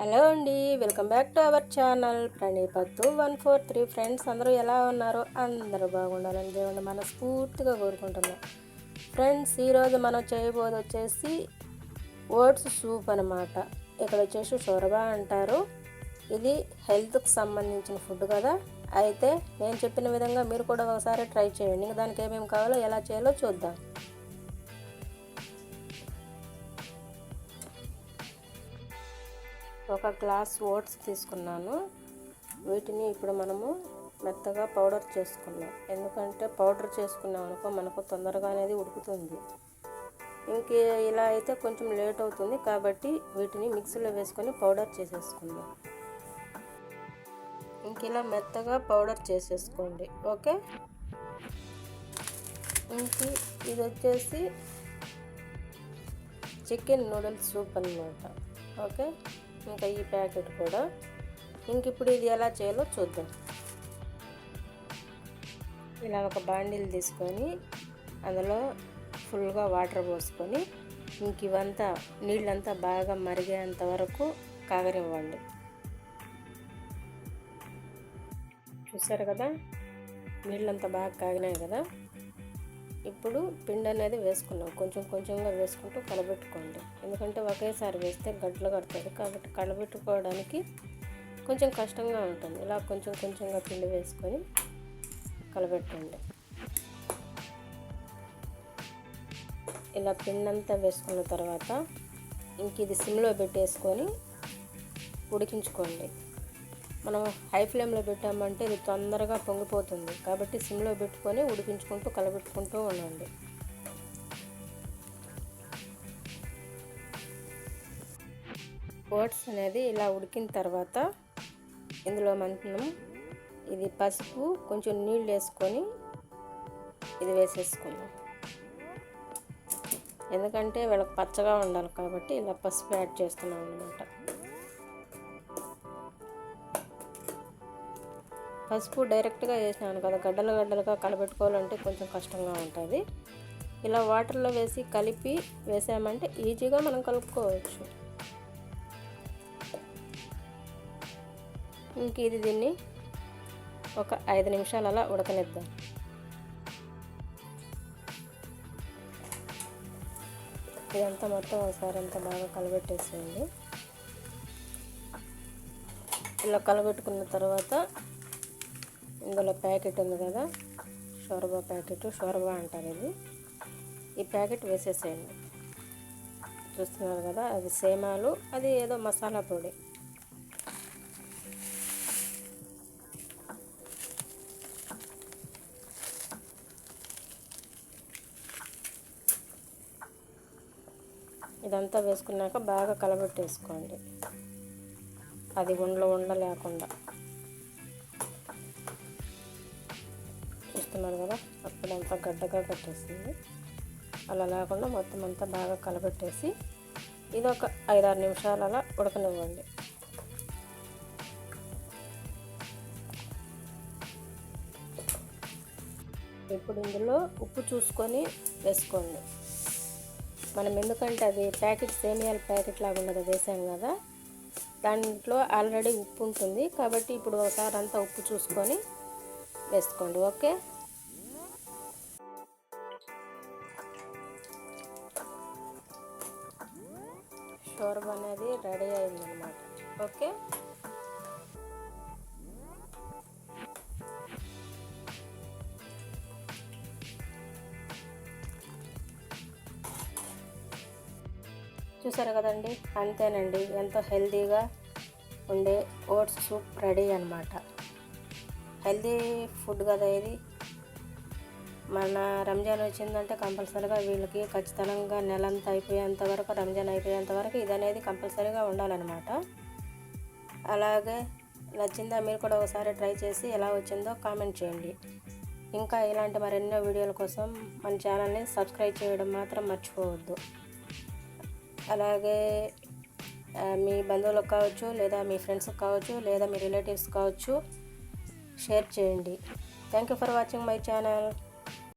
Hello అండి welcome back to our channel. ప్రణీపత్తు one four three friends అందరూ ఎలా ఉన్నారు అందరూ బాగుండాలని దేవుడు మనస్ఫూర్తిగా కోరుకుంటున్నాం. ఫ్రెండ్స్ ఈరోజు మనం చేయబోదు వచ్చేసి ఓట్స్ సూప్ అనమాట ఇక్కడ వచ్చేసి షోరబా అంటారు. ఇది హెల్త్కి సంబంధించిన ఫుడ్ కదా. అయితే నేను చెప్పిన విధంగా మీరు కూడా ఒకసారి ట్రై చేయండి. ఇంకా దానికి ఏమేమి కావాలో ఎలా చేయాలో చూద్దాం. ఒక గ్లాస్ ఓట్స్ తీసుకున్నాను. వీటిని ఇప్పుడు మనము మెత్తగా పౌడర్ చేసుకున్నాం. ఎందుకంటే పౌడర్ చేసుకున్నాం అనుకో మనకు తొందరగా అనేది ఉడుకుతుంది. ఇంక ఇలా అయితే కొంచెం లేట్ అవుతుంది కాబట్టి వీటిని మిక్సీలో వేసుకొని పౌడర్ చేసేసుకుందాం. ఇంక ఇలా మెత్తగా పౌడర్ చేసేసుకోండి. ఓకే? ఇంక ఇది వచ్చేసి చికెన్ నూడిల్స్ సూప్ అనమాట ఓకే? ఇంకా ఈ ప్యాకెట్ కూడా. ఇంక ఇప్పుడు ఇది ఎలా చేయాలో చూద్దాం. ఇలా ఒక బాండిల్ తీసుకొని అందులో ఫుల్గా వాటర్ పోసుకొని ఇంక ఇవంతా నీళ్ళంతా బాగా మరిగేంత వరకు కాగనివ్వండి. చూసారు కదా? నీళ్ళంతా బాగా కాగినాయి కదా? ఇప్పుడు పిండి అనేది వేసుకున్నాం. కొంచెం కొంచెంగా వేసుకుంటూ కలబెట్టుకోండి. ఎందుకంటే ఒకేసారి వేస్తే గడ్డలు కడుతుంది కాబట్టి కలబెట్టుకోవడానికి కొంచెం కష్టంగా ఉంటుంది. ఇలా కొంచెం కొంచెంగా పిండి వేసుకొని కలబెట్టండి. ఇలా పిండి అంతా వేసుకున్న తర్వాత ఇంక ఇది సిమ్లో పెట్టేసుకొని ఉడికించుకోండి. మనం హై ఫ్లేమ్లో పెట్టామంటే ఇది తొందరగా పొంగిపోతుంది. కాబట్టి సిమ్లో పెట్టుకొని ఉడికించుకుంటూ కలబెట్టుకుంటూ ఉండండి. ఓట్స్ అనేది ఇలా ఉడికిన తర్వాత ఇందులో మనం ఇది పసుపు కొంచెం నీళ్ళు వేసుకొని ఇది వేసేసుకుందాం. ఎందుకంటే వీళ్ళకి పచ్చగా ఉండాలి కాబట్టి ఇలా పసుపు యాడ్ చేస్తున్నాం అనమాట పసుపు డైరెక్ట్గా వేసినాను కదా గడ్డలు గడ్డలుగా కలబెట్టుకోవాలంటే కొంచెం కష్టంగా ఉంటుంది. ఇలా వాటర్లో వేసి కలిపి వేసామంటే ఈజీగా మనం కలుపుకోవచ్చు. ఇంక ఇది దీన్ని ఒక ఐదు నిమిషాలు అలా ఉడకనిద్దాం. ఇదంతా మొత్తం ఒకసారి అంతా బాగా కలబెట్టేసేయండి. ఇలా కలబెట్టుకున్న తర్వాత ఇందులో ప్యాకెట్ ఉంది కదా షోర్బా ప్యాకెట్ షోర్బా అంటారు ఇది. ఈ ప్యాకెట్ వేసేసేయండి. చూస్తున్నారు కదా అది సేమాలు అది ఏదో మసాలా పొడి. ఇదంతా వేసుకున్నాక బాగా కలబెట్టేసుకోండి. అది ఉండలు ఉండ లేకుండా చూస్తున్నారు కదా అప్పుడు అంతా గడ్డగా కట్టేస్తుంది అలా లేకుండా మొత్తం అంతా బాగా కలబెట్టేసి ఇది ఒక ఐదారు నిమిషాలు అలా ఉడకనివ్వండి. ఇప్పుడు ఇందులో ఉప్పు చూసుకొని వేసుకోండి. మనం ఎందుకంటే అది ప్యాకెట్ సేమియాల ప్యాకెట్ లాగా ఉన్నది వేసాం కదా. దాంట్లో ఆల్రెడీ ఉప్పు ఉంటుంది కాబట్టి ఇప్పుడు ఒకసారి అంతా ఉప్పు చూసుకొని వేసుకోండి ఓకే? షోర్బా అనేది రెడీ అయిందనమాట ఓకే? చూసారు కదండి? అంతేనండి. ఎంతో హెల్తీగా ఉండే ఓట్స్ సూప్ రెడీ అనమాట హెల్తీ ఫుడ్ కదా ఇది. మన రంజాన్ వచ్చిందంటే కంపల్సరీగా వీళ్ళకి ఖచ్చితంగా నెలంతా అయిపోయేంత వరకు రంజాన్ అయిపోయేంత వరకు ఇది అనేది కంపల్సరీగా ఉండాలన్నమాట. అలాగే నచ్చిందా మీరు కూడా ఒకసారి ట్రై చేసి ఎలా వచ్చిందో కామెంట్ చేయండి. ఇంకా ఇలాంటి మరెన్నో వీడియోల కోసం మన ఛానల్ని సబ్స్క్రైబ్ చేయడం మాత్రం మర్చిపోవద్దు. అలాగే మీ బంధువులకు కావచ్చు లేదా మీ ఫ్రెండ్స్కి కావచ్చు లేదా మీ రిలేటివ్స్ కావచ్చు షేర్ చేయండి. Thank you for watching my channel.